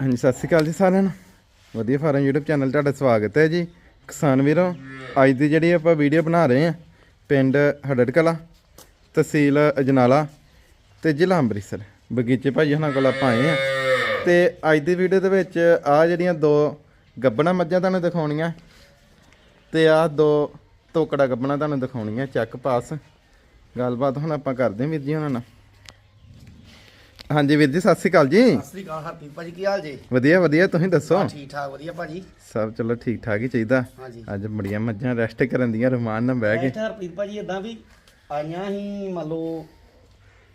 ਹਾਂਜੀ, ਸਤਿ ਸ਼੍ਰੀ ਅਕਾਲ ਜੀ ਸਾਰਿਆਂ ਨੂੰ। ਵਧੀਆ ਫਾਰਮ YouTube ਚੈਨਲ ਤੁਹਾਡਾ ਸਵਾਗਤ ਹੈ ਜੀ। ਕਿਸਾਨ ਵੀਰੋ, ਅੱਜ ਦੀ ਜਿਹੜੀ ਆਪਾਂ ਵੀਡੀਓ ਬਣਾ ਰਹੇ ਹਾਂ, ਪਿੰਡ ਹੜੜ ਕਲਾ ਤਹਿਸੀਲ ਅਜਨਾਲਾ ਤੇ ਜ਼ਿਲ੍ਹਾ ਅੰਮ੍ਰਿਤਸਰ। ਬਗੀਚੇ ਭਾਜੀ ਹੁਣਾਂ ਕੋਲ ਆਪਾਂ ਆਏ ਆ ਤੇ ਅੱਜ ਦੀ ਵੀਡੀਓ ਦੇ ਵਿੱਚ ਆ ਜਿਹੜੀਆਂ ਦੋ ਗੱਬਣਾ ਮੱਝਾਂ ਤੁਹਾਨੂੰ ਦਿਖਾਉਣੀਆਂ। ਤੇ ਆ ਦੋ ਤੋਕੜਾ ਗੱਬਣਾ ਤੁਹਾਨੂੰ ਦਿਖਾਉਣੀਆਂ, ਚੱਕ ਪਾਸ। ਗੱਲਬਾਤ ਹੁਣ ਆਪਾਂ ਕਰਦੇ ਹਾਂ ਵੀਰ ਜੀ ਉਹਨਾਂ ਨਾਲ। ਹਾਂਜੀ ਵੀਰ ਜੀ ਸਤਿ ਸ਼੍ਰੀ ਅਕਾਲ ਜੀ। ਸਤਿ ਸ੍ਰੀ ਅਕਾਲ ਹਰਪ੍ਰੀਤ ਭਾਜੀ ਕੀ ਹਾਲ ਜੀ? ਵਧੀਆ ਵਧੀਆ ਤੁਸੀਂ ਦੱਸੋ? ਠੀਕ ਠਾਕ ਵਧੀਆ ਭਾਜੀ ਸਭ ਚਲੋ ਠੀਕ ਠਾਕ ਹੀ ਚਾਹੀਦਾ। ਅੱਜ ਬੜੀਆਂ ਮੱਝਾਂ ਰੈਸਟ ਕਰਨ ਦੀਆਂ ਰਮਾਨ ਨਾਲ ਬਹਿ ਕੇ। ਹਰਪ੍ਰੀਤ ਭਾਜੀ ਇਦਾਂ ਵੀ ਆਈਆਂ ਹੀ ਮੰਨ ਲਓ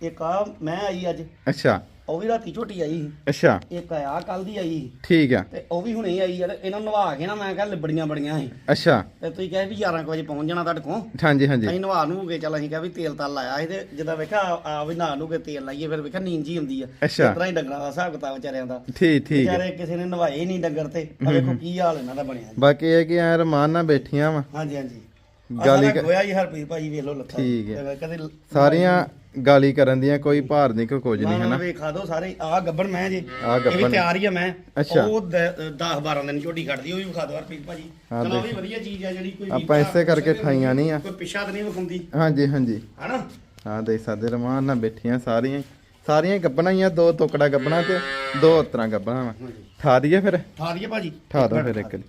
ਇੱਕ ਆ ਮੈਂ ਆਈ ਅੱਜ। ਅੱਛਾ। ਉਹ ਵੀ ਰਾਤੀ ਝੋਟੀ ਆਈ ਸੀ। ਅੱਛਾ। ਇੱਕ ਆ ਕੱਲ ਦੀ ਆਈ ਸੀ। ਠੀਕ ਆ। ਤੇ ਉਹ ਵੀ ਹੁਣੇ ਹੀ ਆਈ ਆ ਤੇ ਇਹਨਾਂ ਨੂੰ ਨਵਾ ਕੇ ਨਾ ਮੈਂ ਕਿਹਾ ਲਿਬੜੀਆਂ ਬੜੀਆਂ ਸੀ। ਅੱਛਾ। ਤੇ ਤੁਸੀਂ ਕਹੇ ਵੀ 11 ਕੁ ਵਜੇ ਪਹੁੰਚ ਜਾਣਾ ਤੁਹਾਡੇ ਕੋਲ। ਹਾਂਜੀ ਹਾਂਜੀ। ਅਸੀਂ ਨਵਾ ਨੂੰ ਕੇ ਚੱਲ ਅਸੀਂ ਕਿਹਾ ਵੀ ਤੇਲ ਤਲ ਲਾਇਆ ਸੀ ਤੇ ਜਦੋਂ ਵੇਖਿਆ ਆ- ਆ ਵੀ ਨਹਾ ਨੂੰ ਕੇ ਤੇਲ ਲਾਈਏ ਫਿਰ ਵੇਖਿਆ ਨੀਂਦ ਜੀ ਆਉਂਦੀ ਆ। ਅੱਛਾ। ਇਸ ਤਰ੍ਹਾਂ ਹੀ ਡੰਗਰਾਂ ਦਾ ਹਿਸਾਬ ਕਿਤਾਬ ਵਿਚਾਰਿਆਂ ਦਾ। ਠੀਕ ਠੀਕ। ਵਿਚਾਰੇ ਕਿਸੇ ਨੇ ਨਵਾਏ ਹੀ ਨਹੀਂ ਡੰਗਰ ਤੇ। ਆ ਵੇਖੋ ਕੀ ਹਾਲ ਇਹਨਾਂ ਦਾ ਬਣਿਆ ਜੀ। ਬਾਕੀ ਇਹ ਕਿ ਐ ਰਮਾਨ ਨਾਲ ਬੈਠੀਆਂ ਵਾ। ਹਾਂਜੀ ਹਾਂਜੀ। ਗਾਲੀ ਗਾਲੀ ਕ- ਹੋਇਆ ਜੀ ਹਰਪ੍ਰੀਤ ਭਾਜੀ ਵੇਖ ਲੋ ਲੱਥਾ ਠੀਕ ਹੈ। ਕਦੇ ਸਾਰੀਆਂ ਗਾਲੀ ਕਰਨ ਦੀਆਂ ਕੋਈ ਭਾਰ ਨਹੀਂ ਕੋਈ ਕੁਝ ਨਹੀਂ ਨਾ ਹਨਾ? ਵੇਖਾ ਦੋ ਸਾਰੇ। ਆ ਗੱਬੜ ਮੈਂ ਜੀ ਆਹ ਇਹ ਵੀ ਗੱਭਣ। ਤਿਆਰ ਹੀ ਆ ਮੈਂ। ਅੱਛਾ। ਉਹ 10 12 ਦਿਨ ਝੋਟੀ ਕੱਢਦੀ ਉਹ ਵੀ ਵਿਖਾ ਦੋ ਹਰਪ੍ਰੀਤ ਭਾਜੀ। ਹਾਂ, ਚਲੋ ਉਹ। ਵੀ ਵਧੀਆ ਚੀਜ਼ ਆ ਜਿਹੜੀ ਕੋਈ ਆਪਾਂ ਇਸੇ ਕਰਕੇ ਠਾਈਆਂ ਨਹੀਂ ਆ। ਕੋਈ ਪਿੱਛਾ ਤਾਂ ਨਹੀਂ ਵਿਖਾਉਂਦੀ। ਹਾਂਜੀ ਹਾਂਜੀ। ਹਨਾ? ਹਾਂ ਦੇ ਸਕਦੇ ਰਮਾਨ ਨਾਲ ਬੈਠੀਆਂ ਸਾਰੀਆਂ। ਹੀ। ਸਾਰੀਆਂ ਹੀ ਗੱਬਣਾ ਹੀ ਆ ਦੋ ਟੋਕੜਾ ਗੱਬਣਾ ਤੇ ਦੋ ਉਤਰਾਂ ਗੱਬਣਾ ਵਾ। ਹਾਂਜੀ। ਠਾ ਦਈਏ ਫਿਰ? ਠਾ ਦਈਏ ਭਾਜੀ। ਠਾ ਦੋ ਫਿਰ ਇੱਕ ਵਾਰੀ।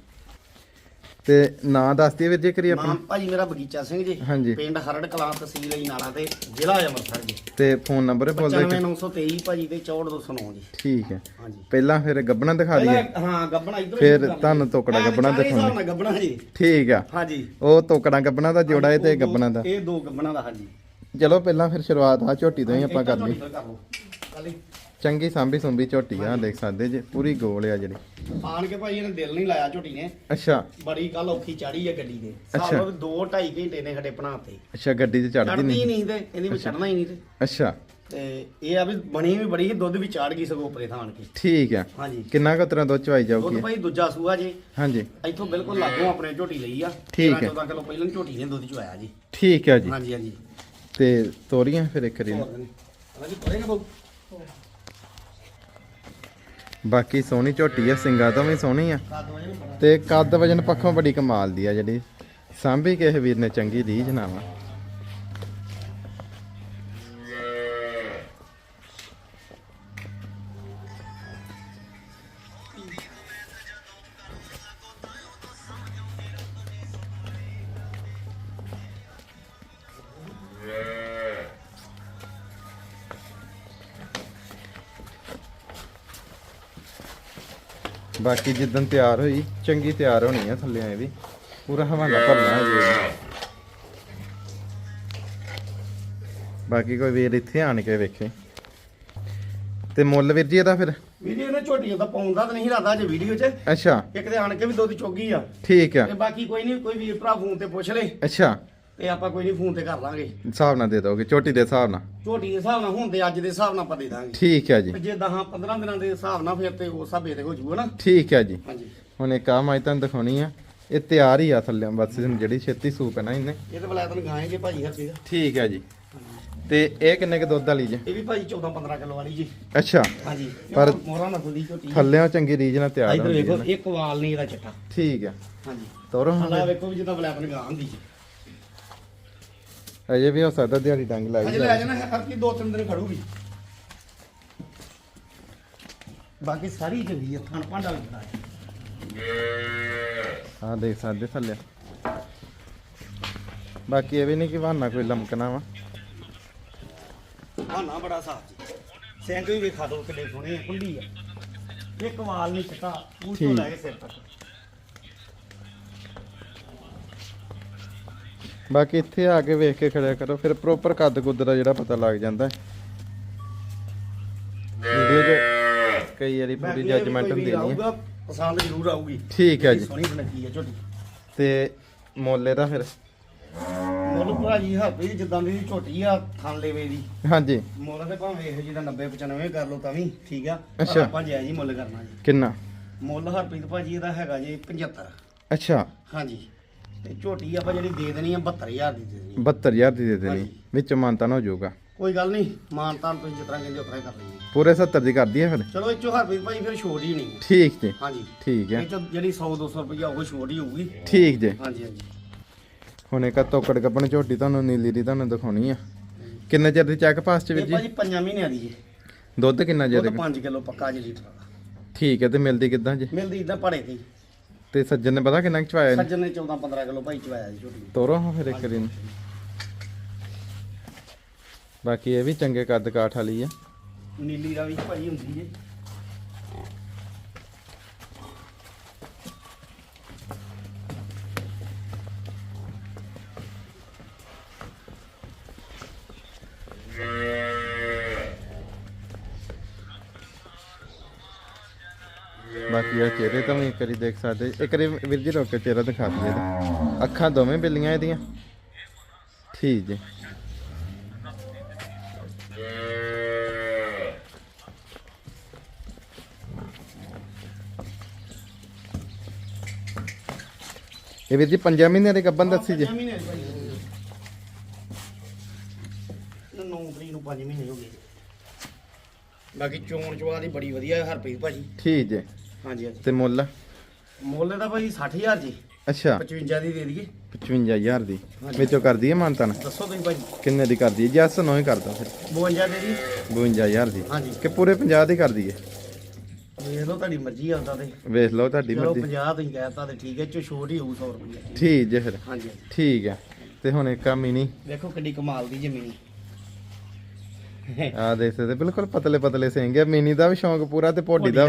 ਤੇ ਨਾਂ ਦੱਸ ਦਈਏ ਵੀਰ ਜੀ ਕਰੀ ਆਪਣਾ। ਨਾਮ ਭਾਜੀ ਮੇਰਾ ਬਗੀਚਾ ਸਿੰਘ ਜੀ। ਪਿੰਡ ਹਰੜ ਕਲਾਂ ਤਹਿਸੀਲ ਨਾਲਾ ਤੇ ਜ਼ਿਲ੍ਹਾ ਅੰਮ੍ਰਿਤਸਰ ਜੀ। ਤੇ ਫੋਨ ਨੰਬਰ ਬੋਲ ਦਿਓ ਇੱਕ। 95923 ਭਾਜੀ ਤੇ 64209 ਜੀ। ਠੀਕ ਹੈ। ਹਾਂਜੀ। ਪਹਿਲਾਂ ਫਿਰ ਗੱਬਣਾ ਦਿਖਾ ਦਈਏ। ਪਹਿਲਾਂ ਹਾਂ ਗੱਬਣਾ ਇਧਰ ਫਿਰ ਤੁਹਾਨੂੰ ਤੋਕੜਾ ਗੱਬਣਾ ਦਿਖਾਉਣਾ। ਗੱਬਣਾ ਜੀ। ਠੀਕ ਆ। ਹਾਂਜੀ। ਉਹ ਤੋਕੜਾ ਗੱਬਣਾ ਦਾ ਜੋੜਾ ਹੈ ਤੇ ਉਹ ਦੋ- ਗੱਬਣਾ ਦਾ। ਇਹ ਦੋ ਗੱਬਣਾ ਦਾ ਹਾਂਜੀ। ਚਲੋ ਪਹਿਲਾਂ ਫਿਰ ਸ਼ੁਰੂਆਤ ਆ ਝੋਟੀ ਤੋਂ ਹੀ ਆਪਾਂ ਕਰ ਲਈ। ਚੰਗੀ ਸਾਂਭੀ ਸੁੰਭੀ ਝੋਟੀ ਆ ਦੇਖ ਸਕਦੇ ਜੇ ਪੂਰੀ ਗੋਲ ਆ ਜਿਹੜੀ। ਆਣ ਕੇ ਭਾਈ ਇਹਨੇ ਦਿਲ ਨਹੀਂ ਲਾਇਆ ਝੋਟੀ ਨੇ ਅੱਛਾ। ਬੜੀ ਕੱਲ ਔਖੀ ਚਾੜੀ ਆ ਗੱਡੀ ਦੇ ਅੱਛਾ। ਸਾਲੋ 2 2.5 ਘੰਟੇ ਨੇ ਸਾਡੇ ਬਣਾਤੇ ਅੱਛਾ ਗੱਡੀ 'ਚ ਚੜਦੀ ਚੜਦੀ ਨਹੀਂ। ਨਹੀਂ ਤੇ ਇਹਦੀ ਵੀ ਚੜਨਾ ਹੀ ਨਹੀਂ ਤੇ। ਅੱਛਾ। ਤੇ ਇਹ ਆ ਵੀ ਬਣੀ ਵੀ ਬੜੀ ਸੀ, ਦੁੱਧ ਵੀ ਚਾੜ ਗਈ ਸਗੋਂ ਉਪਰੇ ਥਾਣ ਕੇ। ਠੀਕ ਆ। ਹਾਂਜੀ। ਕਿੰਨਾ ਕੁ ਤਰ੍ਹਾਂ ਦੁੱਧ ਚਵਾਈ ਜਾਊਗੀ? ਦੁੱਧ ਭਾਈ ਦੂਜਾ ਸੂਆ ਜੀ। ਹਾਂਜੀ। ਇੱਥੋਂ ਬਿਲਕੁਲ ਲਾਗੋਂ ਆਪਣੇ ਝੋਟੀ ਲਈ ਆ। ਠੀਕ ਹੈ। 14 ਕਿਲੋ ਪਹਿਲਾਂ ਝੋਟੀ ਨੇ ਦੁੱਧ ਚਵਾਇਆ ਜੀ। ਠੀਕ ਆ ਜੀ। ਹਾਂਜੀ ਹਾਂਜੀ। ਤੇ ਤੋਰੀਆਂ ਫਿਰ ਇੱਕ ਰੀ ਹਾਂਜੀ ਪੜੇਗਾ ਬਾਬੂ ਬਾਕੀ ਸੋਹਣੀ ਝੋਟੀ ਆ, ਸਿੰਗਾ ਤੋਂ ਵੀ ਸੋਹਣੀ ਆ। ਤੇ ਕੱਦ ਵਜਨ ਪੱਖੋਂ ਬੜੀ ਕਮਾਲ ਦੀ ਆ ਜਿਹੜੀ। ਸਾਂਭੀ ਕਿਸੇ ਵੀਰ ਨੇ ਚੰਗੀ ਰੀਝ ਨਾ ਬਾਕੀ ਜਿੱਦਣ ਤਿਆਰ ਹੋਈ ਚੰਗੀ ਤਿਆਰ ਹੋਣੀ ਆ ਥੱਲੇ ਐ ਵੀ। ਪੂਰਾ ਹਵਾਲਾ ਭਰਨਾ ਹੈ ਜੀ। ਬਾਕੀ ਕੋਈ ਵੀਰ ਇੱਥੇ ਆਣ ਕੇ ਵੇਖੇ। ਤੇ ਮੁੱਲ ਵੀਰ ਜੀ ਇਹਦਾ ਫਿਰ? ਵੀਡੀਓ ਨੇ ਝੋਟੀਆਂ ਦਾ ਪਾਉਂਦਾ ਤਾਂ ਨਹੀਂ ਇਰਾਦਾ ਜੇ ਵੀਡੀਓ 'ਚ। ਅੱਛਾ। ਇੱਕ ਤੇ ਆਣ ਕੇ ਵੀ ਦੁੱਧ ਚੋਗੀ ਆ। ਠੀਕ ਆ। ਤੇ ਬਾਕੀ ਕੋਈ ਨਹੀਂ ਕੋਈ ਵੀਰ ਭਰਾ ਫੋਨ ਤੇ ਪੁੱਛ ਲੇ। ਅੱਛਾ। ਤੇ ਆਪਾਂ ਕੋਈ ਨਹੀਂ ਫੋਨ ਤੇ ਕਰ ਲਾਂਗੇ। ਹਿਸਾਬ ਨਾਲ ਦੇ ਦੋਗੇ ਝੋਟੀ ਦੇ ਹਿਸਾਬ ਨਾਲ? ਝੋਟੀ ਦੇ ਹਿਸਾਬ ਨਾਲ ਹੁਣ ਤੇ ਅੱਜ ਦੇ ਹਿਸਾਬ ਨਾਲ ਆਪਾਂ ਦੇ ਦਾਂਗੇ। ਠੀਕ ਹੈ ਜੀ। ਤੇ ਜੇ 10 15 ਦਿਨਾਂ ਦੇ ਹਿਸਾਬ ਨਾਲ ਫਿਰ ਤੇ ਉਸ ਹਿਸਾਬੇ ਤੇ ਹੋ ਜੂਗਾ ਨਾ। ਠੀਕ ਹੈ ਜੀ। ਹਾਂਜੀ। ਹੁਣ ਇੱਕ ਆ ਮੈਂ ਤੁਹਾਨੂੰ ਦਿਖਾਉਣੀ ਆ ਇਹ ਤਿਆਰ ਹੀ ਆ ਥੱਲੇ ਬਸ ਇਹਨੂੰ ਜਿਹੜੀ ਛੇਤੀ ਸੂਪ ਹੈ ਨਾ ਇਹਨੇ। ਇਹ ਤੇ ਬਲੈਤਨ ਗਾਏ ਜੇ ਭਾਜੀ ਹਰ ਚੀਜ਼ ਠੀਕ ਹੈ ਜੀ। ਤੇ ਇਹ ਕਿੰਨੇ ਕ ਦੁੱਧ ਵਾਲੀ ਜੀ? ਇਹ ਵੀ ਭਾਜੀ 14 15 ਕਿਲੋ ਵਾਲੀ ਜੀ। ਅੱਛਾ। ਹਾਂਜੀ। ਪਰ- ਮੋਹਰਾ ਨਸਲ ਦੀ ਝੋਟੀ ਥੱਲਿਓਂ ਚੰਗੀ ਰੀਝ ਨਾਲ ਤਿਆਰ ਇਧਰ ਹੁੰਦੀ ਵੇਖੋ ਹੈ ਇੱਕ ਵਾਲ ਨਹੀਂ ਇਹਦਾ ਚਿੱਟਾ। ਠੀਕ ਹੈ। ਹਾਂਜੀ। ਤੋਰੋ ਹੁਣ। ਹਲਾ ਵੇਖੋ ਵੀ ਜਿੱਦਾਂ ਬਲੈਤਨ ਗਾਂ ਹੁੰਦੀ ਜੀ। ਅਜੇ ਵੀ ਹੋ ਸਕਦਾ ਦਿਹਾੜੀ ਡੰਗ ਲਾਈ ਅਜੇ ਲੈ ਜਾਏ। ਜਾਣਾ ਹਰ ਕੀ ਦੋ ਤਿੰਨ ਦਿਨ ਖੜੂਗੀ। ਬਾਕੀ ਸਾਰੀ ਚੰਗੀ ਆ ਥਣ ਭਾਂਡਾ ਬੜਾ ਹੈ ਹਾਂ ਦੇਖ ਸਕਦੇ ਥੱਲੇ। ਬਾਕੀ ਇਹ ਵੀ ਨਹੀਂ ਕਿ ਬਹਾਨਾ ਕੋਈ ਲਮਕਣਾ ਵਾ। ਹਾਂ ਨਾ ਬੜਾ ਸਾਫ਼ ਜੀ। ਸਿੰਘ ਵੀ ਵੇਖਾ ਦੋ ਕਿੱਡੇ ਸੋਹਣੇ ਆ ਕੁੰਡੀ ਆ। ਇੱਕ ਵਾਲ ਨਹੀਂ ਚਿੱਟਾ ਪੂਛ ਤੋਂ। ਲੈ ਕੇ ਸਿਰ ਤੱਕ। ਬਾਕੀ ਇੱਥੇ ਆ ਕੇ ਵੇਖ ਕੇ ਖੜਿਆ ਕਰੋ ਫਿਰ ਪ੍ਰੋਪਰ ਕੱਦ ਕੁੱਦ ਦਾ ਜਿਹੜਾ ਪਤਾ ਲੱਗ ਜਾਂਦਾ। ਵੀਡੀਓ 'ਚ ਕਈ ਵਾਰੀ ਪੂਰੀ ਜੱਜਮੈਂਟ ਹੁੰਦੀ ਨਹੀਂ ਹੈ। ਪਸੰਦ ਜ਼ਰੂਰ ਆਊਗੀ। ਠੀਕ ਹੈ ਜੀ। ਸੋਹਣੀ ਬਣਾਈ ਆ ਝੋਟੀ। ਤੇ ਮੁੱਲ ਇਹਦਾ ਫਿਰ? ਮੁੱਲ ਭਰਾ ਜੀ ਹੱਥ ਜਿੱਦਾਂ ਦੀ ਝੋਟੀ ਆ ਥਣ ਲੈਵੇ ਦੀ। ਹਾਂਜੀ। ਮੁੱਲ ਤੇ ਭਾਵੇਂ ਇਹੋ ਜਿਹੀ ਦਾ 90 95 ਕਰ ਲਓ ਤਾਂ ਵੀ ਠੀਕ ਆ? ਪਰ ਅੱਛਾ। ਆਪਾਂ ਜਾਇਜ਼ ਹੀ ਮੁੱਲ ਕਰਨਾ ਜੀ। ਕਿੰਨਾ? ਮੁੱਲ ਹਰਪ੍ਰੀਤ ਭਾਜੀ ਇਹਦਾ ਹੈਗਾ ਜੀ 75 ਅੱਛਾ। ਹਾਂਜੀ। ਤੇ ਝੋਟੀ ਆਪਾਂ ਜਿਹੜੀ ਦੇ ਦੇਣੀ ਆ 72000 ਦੀ ਦੇ ਦੇਣੀ ਆ। 72000 ਦੀ ਦੇ ਦੇਣੀ। ਹਾਂਜੀ। ਵਿੱਚ ਮਾਨਤਾ ਨਾ ਹੋ ਜਾਊਗਾ। ਕੋਈ ਗੱਲ ਨਹੀਂ ਮਾਨ ਤਾਨ ਤੁਸੀਂ ਜਿਸ ਤਰ੍ਹਾਂ ਕਹਿੰਦੇ ਉਸ ਤਰ੍ਹਾਂ ਹੀ ਕਰ ਲਈਏ ਪੂਰੇ 70 ਦੀ ਕਰਦੀ ਹੈ ਫਿਰ? ਚਲੋ ਇਹ ਚੋਂ ਹਰਪ੍ਰੀਤ ਭਾਈ ਫਿਰ ਛੋੜ ਹੀ ਨਹੀਂ। ਠੀਕ ਜੀ। ਹਾਂਜੀ। ਠੀਕ ਹੈ। ਇਹ ਤਾਂ ਜਿਹੜੀ 100 200 ਰੁਪਈਆ ਉਹ ਛੋੜ ਹੀ ਹੋਊਗੀ। ਠੀਕ ਜੀ। ਹਾਂਜੀ ਹਾਂਜੀ। ਹੁਣ ਇੱਕ ਆਹ ਤੋਕੜ ਕੱਪਣ ਝੋਟੀ ਤੁਹਾਨੂੰ ਨੀਲੀ ਦੀ ਤੁਹਾਨੂੰ ਦਿਖਾਉਣੀ ਆ। ਕਿੰਨੇ ਚਿਰ ਦੀ ਚੈੱਕ ਪਾਸ ਚ ਵੀਰ ਇਹ ਜੀ? ਭਾਜੀ 5 ਮਹੀਨਿਆਂ ਦੀ ਹੈ। ਦੁੱਧ ਕਿੰਨਾ ਉਹ ਚਿਰ ਤਾਂ 5 ਕਿਲੋ ਪੱਕਾ ਜੀ ਲੀਟਰ ਵਾਲਾ। ਠੀਕ ਹੈ ਤੇ ਮਿਲਦੀ ਕਿੱਦਾਂ ਜੀ? ਮਿਲਦੀ ਇਦਾਂ ਪੜੇ ਤੇ ਹੀ। ਤੇ ਸੱਜਣ ਨੇ ਪਤਾ ਕਿੰਨਾ ਕੁ ਚਵਾਇਆ ਨੇ ਸੱਜਣ ਨੇ 14 15 ਕਿਲੋ ਭਾਈ ਚਵਾਇਆ ਜੀ ਛੋਟੀ ਤੋਰੋ ਹਾਂ ਫਿਰ ਇੱਕ ਦਿਨ ਬਾਕੀ ਇਹ ਵੀ ਚੰਗੇ ਕੱਦ ਕਾਠ ਵਾਲੀ ਆ। ਨੀਲੀ ਰਾਵੀ ਭਾਜੀ ਹੁੰਦੀ ਜੇ ਬਾਕੀ ਆ ਚਿਹਰੇ ਤਾਂ ਵੀ ਇੱਕ ਵਾਰੀ ਦੇਖ ਸਕਦੇ। ਇੱਕ ਵਾਰੀ ਵੀਰ ਜੀ ਰੋਕ ਕੇ ਚਿਹਰਾ ਦਿਖਾ ਦਈਏ। ਇਹਦਾ। ਅੱਖਾਂ ਦੋਵੇਂ ਬਿੱਲੀਆਂ ਇਹਦੀਆਂ। ਠੀਕ ਜੀ। ਇਹ ਵੀਰ ਜੀ 5 ਮਹੀਨਿਆਂ ਦੇ ਗੱਬਨ ਦੱਸੀ ਜੀ। ਮਹੀਨੇ ਤਰੀਕ ਨੂੰ 5 ਮਹੀਨੇ ਹੋ ਗਏ। ਬਾਕੀ ਚੋਣ ਚਵਾ ਦੀ ਬੜੀ ਵਧੀਆ ਹਰਪ੍ਰੀਤ ਭਾਜੀ। ਠੀਕ ਜੀ। ਹਾਂਜੀ ਹਾਂਜੀ। ਤੇ ਮੁੱਲ? ਮੁੱਲ ਦਾ ਭਾਜੀ 60000 ਜੀ। ਅੱਛਾ। 55 ਦੀ ਦੇ ਦਈਏ। 55000 ਦੀ। ਵਿੱਚੋਂ ਕਰਦੀ ਹੈ ਮਾਨਤਨ ਦੱਸੋ ਤੁਸੀਂ ਭਾਜੀ ਕਿੰਨੇ ਦੀ ਕਰਦੀ ਹੈ ਜੱਸ ਨੋ ਹੀ ਕਰਦਾ ਫਿਰ। 52 ਦੇ ਦੀ 52000 ਦੀ। ਹਾਂਜੀ। ਕਿ ਪੂਰੇ 50 ਦੀ ਕਰਦੀ ਹੈ ਵੇਖ ਲਓ ਤੁਹਾਡੀ ਮਰਜ਼ੀ ਆਉਂਦਾ ਤੇ। ਵੇਖ ਲਓ ਤੁਹਾਡੀ ਚਲੋ ਮਰਜ਼ੀ। 50 ਤੁਸੀਂ ਕਹਿਤਾ ਤੇ ਠੀਕ ਹੈ ਚੋ ਛੋਟ ਹੀ ਹੋਊ 100 ਰੁਪਏ ਠੀਕ ਜੇ ਫਿਰ। ਹਾਂਜੀ। ਹਾਂਜੀ। ਠੀਕ ਹੈ। ਤੇ ਹੁਣ ਇੱਕ ਆ ਮਿਨੀ ਦੇਖੋ ਕਿੱਡੀ ਕਮਾਲ ਦੀ ਜ਼ਮੀਨ। ਆ ਦੇਖ ਸਕਦੇ ਬਿਲਕੁਲ ਪਤਲੇ ਪਤਲੇ ਸਿੰਘ ਆ। ਮਿਨੀ ਦਾ ਵੀ ਸ਼ੌਂਕ ਪੂਰਾ ਤੇ ਪੋਡੀ ਦਾ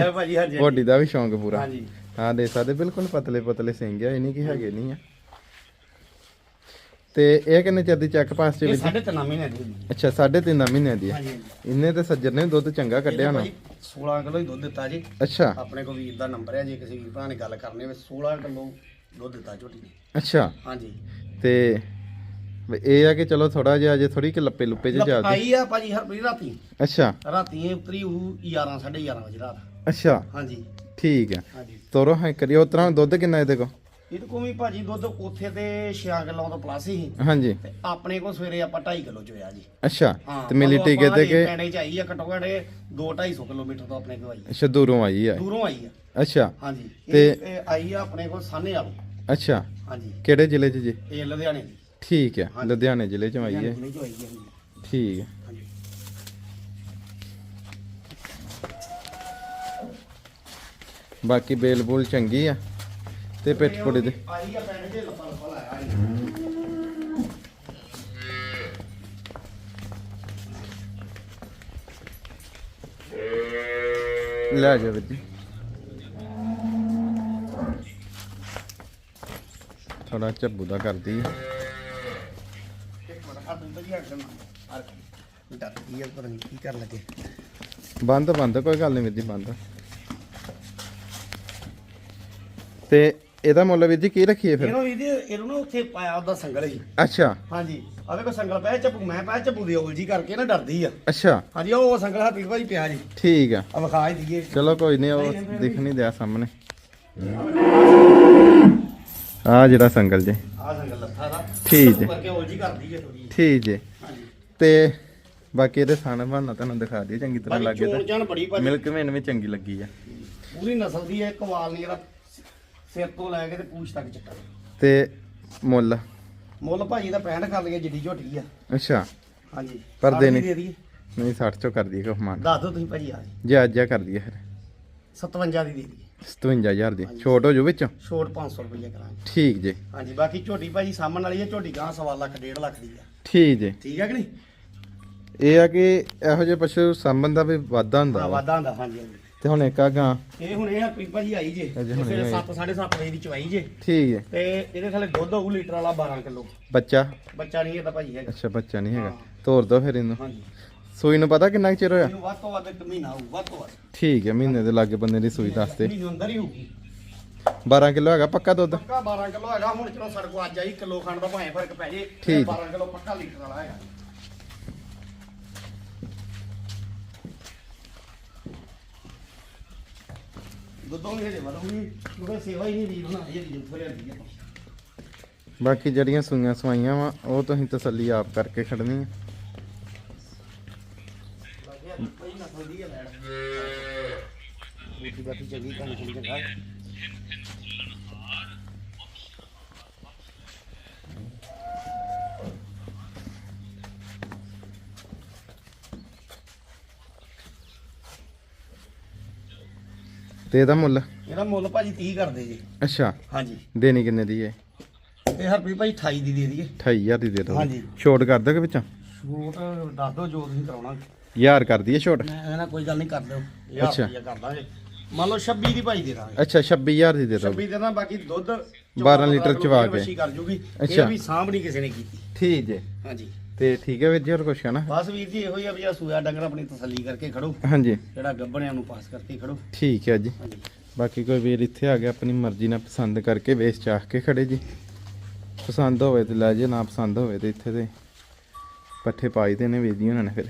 ਪੋਡੀ ਦਾ ਵੀ ਸ਼ੌਂਕ ਪੂਰਾ। ਹਾਂਜੀ। ਆ ਦੇਖ ਸਕਦੇ ਬਿਲਕੁਲ ਪਤਲੇ ਪਤਲੇ ਸਿੰਘ ਆ ਇਹ ਨਹੀਂ ਕਿ ਹੈਗੇ ਨਹੀਂ ਆ। ਤੇ ਇਹ ਕਿੰਨੇ ਚਿਰ ਦੀ ਚੈੱਕ ਪਾਸ ਚ ਵਿੱਚ? ਸਾਢੇ ਤਿੰਨ ਮਹੀਨੇ ਦੀ। ਹੈ। ਅੱਛਾ ਸਾਢੇ ਤਿੰਨ ਮਹੀਨਿਆਂ ਦੀ ਹਾਂਜੀ ਇੰਨੇ ਤੇ ਸੱਜਰ ਨੇ ਦੁੱਧ ਚੰਗਾ ਕੱਢਿਆ ਭਾਜੀ 16 ਕਿਲੋ ਹੀ ਦੁੱਧ ਦਿੱਤਾ ਜੀ। ਅੱਛਾ। ਆਪਣੇ ਕੋਲ ਵੀਰ ਦਾ ਨੰਬਰ ਹੈ ਜੇ ਕਿਸੇ ਵੀਰ ਭਰਾ ਨੇ ਗੱਲ ਕਰਨੀ ਹੋਵੇ 16 ਕਿਲੋ ਦੁੱਧ ਦਿੱਤਾ ਝੋਟੀ ਨੇ। ਅੱਛਾ। ਹਾਂਜੀ। ਤੇ ਇਹ ਆ ਕਿ ਚਲੋ ਥੋੜਾ ਜਿਹਾ ਅਜੇ ਥੋੜੀ ਕਿ ਲੱਪੇ ਲੁੱਪੇ ਚ ਚੱਲਦੀ ਆਈ ਆ ਭਾਜੀ ਹਰਪ੍ਰੀਤ ਰਾਤੀ। ਅੱਛਾ। ਰਾਤੀ ਇਹ ਉਤਰੀ ਉਹ 11 11:30 ਵਜੇ ਰਾਤ। ਅੱਛਾ। ਹਾਂਜੀ। ਠੀਕ ਹੈ ਹਾਂਜੀ। ਤੋਰੋ ਹਾਂ ਕਰਿਓ ਉਤਰਾ ਦੁੱਧ ਕਿੰਨਾ ਇਹਦੇ ਕੋ ਇਹਦੇ ਕੋਲ ਵੀ ਭਾਜੀ ਦੁੱਧ ਉੱਥੇ ਤੇ 6 ਕਿਲੋ ਤੋਂ ਪਲੱਸ ਹੀ। ਹਾਂਜੀ। ਤੇ ਆਪਣੇ ਕੋਲ ਸਵੇਰੇ ਆਪਾਂ 2.5 ਕਿਲੋ ਚੋਇਆ ਜੀ। ਅੱਛਾ। ਹਾਂ ਤੇ ਮਿਲੀ ਮਤਲਬ ਟੀਕੇ ਆਪਾਂ ਤੇ ਕਿ ਪਿੰਡੇ ਚ ਆਈ ਆ ਘੱਟੋ ਘੱਟ 2 250 ਕਿਲੋਮੀਟਰ ਤੋਂ ਆਪਣੇ ਕੋਲ ਆਈ ਅੱਛਾ ਦੂਰੋਂ ਆਈ ਆ। ਦੂਰੋਂ ਆਈ ਆ। ਅੱਛਾ। ਹਾਂਜੀ। ਤੇ- ਇਹ ਆਈ ਆ ਆਪਣੇ ਕੋਲ ਸਾਨੇ ਵਾਲੂ। ਅੱਛਾ। ਹਾਂਜੀ। ਕਿਹੜੇ ਜ਼ਿਲ੍ਹੇ 'ਚ ਜੀ? ਇਹ ਲੁਧਿਆਣੇ ਦੀ। ਠੀਕ ਹੈ ਲੁਧਿਆਣੇ ਜ਼ਿਲ੍ਹੇ 'ਚੋਂ ਆਈ ਹੈ। ਠੀਕ ਹੈ। ਹਾਂਜੀ। ਬਾਕੀ ਬੇਲ ਬੂਲ ਚੰਗੀ ਆ ਤੇ ਪਿੱਠ ਪੁੜੇ ਦੇ। ਆਈ ਆ ਪਿੰਡ ਦੇ ਲੱਪਾ ਲੱਪਾ ਲਾਇਆ ਇਹਨੇ। ਲੈ ਜਾ ਵੀਰ ਜੀ। ਥੋੜਾ ਝੱਬੂ ਦਾ ਕਰਦੀ ਆ ਪਤਾ ਨਹੀਂ ਕੀ ਕਰਨ ਲੱਗੇ ਬੰਦ ਬੰਦ ਕੋਈ ਗੱਲ ਨਹੀਂ ਵੀਰ ਜੀ ਬੰਦ। ਤੇ ਇਹਦਾ ਮੁੱਲ ਵੀਰ ਜੀ ਕੀ ਰੱਖੀਏ ਫਿਰ? ਇਹਨੂੰ ਇਹਦੇ ਇਹਨੂੰ ਨਾ ਉੱਥੇ ਪਾਇਆ ਉਹਦਾ ਸੰਗਲ ਹੀ ਅੱਛਾ। ਹਾਂਜੀ। ਆਵੇ ਕੋ ਸੰਗਲ ਪਿਆ ਚੱਪੂ ਮੈਂ ਪਾਇਆ ਚੱਪੂ ਦੀ ਉਲਜੀ ਕਰਕੇ ਨਾ ਡਰਦੀ ਆ। ਅੱਛਾ। ਹਾਂਜੀ ਉਹ ਸੰਗਲ ਹੱਥ ਭਾਜੀ ਪਿਆ ਜੀ। ਠੀਕ ਆ। ਆ ਵਿਖਾ ਹੀ ਦਈਏ। ਚਲੋ ਕੋਈ ਨਹੀਂ ਉਹ ਦਿਖ ਨਹੀਂ ਦਿਆ ਸਾਹਮਣੇ। ਆ ਜਿਹੜਾ ਸੰਗਲ ਜੇ। ਆ ਸੰਗਲ ਲੱਥਾ ਦਾ। ਠੀਕ ਹੈ। ਕਰਕੇ ਉਲਜੀ ਕਰਦੀ ਹੈ ਥੋੜੀ ਠੀਕ ਜੇ। ਤੇ ਬਾਕੀ ਇਹਦੇ ਸਾਨ ਬਣਨਾ ਤੁਹਾਨੂੰ ਦਿਖਾ ਦਈਏ ਚੰਗੀ ਤਰ੍ਹਾਂ ਲੱਗੇ ਤਾਂ। ਮਿਲਕ ਮੇਨ ਵੀ ਚੰਗੀ ਲੱਗੀ ਆ। ਪੂਰੀ ਨਸਲ ਦੀ ਹੈ ਇੱਕ ਵਾਲ ਨਹੀਂ ਇਹਦਾ ਸਿਰ ਤੋਂ ਲੈ ਕੇ ਤੇ ਪੂਛ ਤੱਕ ਚਿੱਟਾ ਤੇ ਮੁੱਲ? ਮੁੱਲ ਭਾਜੀ ਦਾ 65 ਕਰ ਲਈਏ ਜਿੱਡੀ ਝੋਟੀ ਆ। ਅੱਛਾ। ਹਾਂਜੀ। ਪਰ ਦੇ ਦਈਏ। ਨਹੀਂ 60 ਚੋਂ ਕਰ ਦਈਏ ਕੋ ਮਾਨ। ਦੱਸ ਦਿਓ ਤੁਸੀਂ ਭਾਜੀ ਆ ਜੀ। ਜੇ ਅੱਜ ਆ ਕਰ ਦਈਏ ਫਿਰ। 57 ਦੀ ਦੇ ਦਈਏ। 57000 ਦੀ। ਛੋਟ ਹੋ ਜੂ ਵਿੱਚੋਂ? ਛੋਟ 500 ਰੁਪਏ ਕਰਾਂਗੇ। ਠੀਕ ਜੇ। ਹਾਂਜੀ ਬਾਕੀ ਝੋਟੀ ਭਾਜੀ ਸਾਹਮਣ ਵਾਲੀ ਹੈ ਝੋਟੀ ਗਾਂ ਸਵਾ ਲੱਖ ਡੇਢ ਲੱਖ ਦੀ ਆ। ਠੀਕ ਜੇ। ਠੀਕ ਹੈ ਕਿ ਨਹੀਂ? ਇਹ ਆ ਕਿ ਇਹੋ ਜਿਹੇ ਪਸ਼ੂ ਸਾਂਭਣ ਦਾ ਵੀ ਵਾਧਾ ਹੁੰਦਾ ਹਾਂ ਵਾ। ਵਾਧਾ ਹੁੰਦਾ ਹਾਂਜੀ ਹਾਂਜੀ। ਤੇ ਹੁਣ ਇੱਕ ਆ ਗਾਂ ਇਹ ਹੁਣ ਇਹ ਹਰਪ੍ਰੀਤ ਭਾਜੀ ਆਈ ਜੇ ਅਜੇ ਹੁਣੇ ਸਵੇਰੇ ਆਈ। 7 7:30 ਵਜੇ ਦੀ ਚਵਾਈ ਜੇ। ਠੀਕ ਜੇ। ਤੇ ਇਹਦੇ ਥੱਲੇ ਦੁੱਧ ਹੋਊ ਲੀਟਰ ਵਾਲਾ 12 ਕਿਲੋ। ਬੱਚਾ? ਬੱਚਾ ਨਹੀਂ ਇਹਦਾ ਭਾਜੀ ਹੈਗਾ। ਅੱਛਾ ਬੱਚਾ ਨਹੀਂ ਹੈਗਾ। ਹਾਂ। ਤੋਰ ਦੋ ਫਿਰ ਇਹਨੂੰ। ਹਾਂਜੀ। ਸੂਈ ਨੂੰ ਪਤਾ ਕਿੰਨਾ ਕੁ ਚਿਰ ਹੋਇਆ? ਇਹਨੂੰ ਵੱਧ ਤੋਂ ਵੱਧ ਇੱਕ ਮਹੀਨਾ ਹੋਊ ਵੱਧ ਤੋਂ ਵੱਧ। ਠੀਕ ਹੈ ਮਹੀਨੇ ਦੇ ਲਾਗੇ ਬੰਦੇ ਦੀ ਸੂਈ ਦੱਸਦੇ ਮਹੀਨੇ ਅੰਦਰ ਹੀ ਹੋਊਗੀ। 12 ਕਿਲੋ ਹੈਗਾ ਪੱਕਾ ਦੁੱਧ? ਪੱਕਾ 12 ਕਿਲੋ ਹੈਗਾ ਹੁਣ ਚਲੋ ਸਾਡੇ ਕੋਲ ਅੱਜ ਆਈ ਕਿਲੋ ਖੰਡ ਦਾ ਭਾਵੇਂ ਫ਼ਰਕ ਪੈ ਜੇ ਠੀਕ। 12 ਕਿਲੋ ਪੱਕਾ ਲੀਟਰ ਵਾਲਾ ਹੈਗਾ। ਦੁੱਧੋਂ ਵੀ ਹਜੇ ਵਧੂਗੀ ਕਿਉਂਕਿ ਸੇਵਾ ਹੀ ਨਹੀਂ ਦੀ ਬਣਾ ਇਹ ਜਿੱਥੋਂ ਲਿਆਂਦੀ ਹੈ। ਬਾਕੀ ਜਿਹੜੀਆਂ ਸੂਈਆਂ ਸਵਾਈਆਂ ਵਾ ਉਹ ਤੁਸੀਂ ਤਸੱਲੀ ਆਪ ਕਰਕੇ ਖੜਨੀ ਆ ਬਾਟੀ ਚੰਗੀ ਚੰਗਾ ਤੇ ਇਹਦਾ ਮੁੱਲ? ਇਹਦਾ ਮੁੱਲ ਭਾਜੀ 30 ਕਰਦੇ ਜੀ। ਅੱਛਾ। ਹਾਂਜੀ। ਦੇਣੀ ਕਿੰਨੇ ਦੀ ਹੈ ਤੇ ਹਰਪ੍ਰੀਤ ਭਾਈ 28 ਦੀ ਦੇ ਦਈਏ। 28000 ਦੀ ਦੇ ਦੋ ਹਾਂਜੀ। ਛੋਟ ਕਰ ਦੋਗੇ ਵਿੱਚੋਂ? ਛੂਟ ਦੱਸ ਦਿਓ ਜੋ ਤੁਸੀਂ ਕਰਾਉਣਾ। ਯਾਰ ਕਰ ਦਈਏ ਛੋਟ? ਮੈਂ ਇਹਨਾਂ ਕੋਈ ਗੱਲ ਨਹੀਂ ਕਰ ਦਿਓ। ਅੱਛਾ। ਅੱਛਾ ਕਰ ਦਾਂਗੇ। ਮੰਨ ਲਓ 26 ਦੀ ਭਾਈ ਦੇ ਦਾਂਗੇ। ਅੱਛਾ 26000 ਦੀ ਦੇ ਦੋ 26 ਦੇਣਾ ਬਾਕੀ ਦੁੱਧ 12 ਲੀਟਰ ਚਵਾ ਕੇ। ਵੱਛੀ ਕਰ ਜੂਗੀ। ਅੱਛਾ। ਇਹ ਵੀ ਸਾਂਭ ਨਹੀਂ ਕਿਸੇ ਨੇ ਕੀਤੀ। ਠੀਕ ਜੇ ਹਾਂਜੀ। ਤੇ ਠੀਕ ਹੈ ਵੀਰ ਜੀ ਹੋਰ ਕੁਛ ਹੈ ਨਾ? ਬਸ ਵੀਰ ਜੀ ਇਹੋ ਹੀ ਆ ਵੀ ਆ ਸੂਆ ਡੰਗਰ ਆਪਣੀ ਤਸੱਲੀ ਕਰਕੇ ਖੜੋ। ਹਾਂਜੀ। ਜਿਹੜਾ ਗੱਬਣਿਆਂ ਨੂੰ ਪਾਸ ਕਰਕੇ ਖੜੋ। ਠੀਕ ਹੈ ਜੀ। ਹਾਂਜੀ। ਬਾਕੀ ਕੋਈ ਵੀਰ ਇੱਥੇ ਆ ਗਿਆ ਆਪਣੀ ਮਰਜ਼ੀ ਨਾਲ ਪਸੰਦ ਕਰਕੇ ਵੇਚ ਚਾਹ ਕੇ ਖੜੇ ਜੀ। ਪਸੰਦ ਹੋਵੇ ਤੇ ਲੈ ਜੇ ਨਾ ਪਸੰਦ ਹੋਵੇ ਤੇ ਇੱਥੇ ਤੇ ਪੱਠੇ ਪਾਈ ਦੇ ਨੇ ਵੇਚਦੀ ਉਹਨਾਂ ਨੇ ਫਿਰ।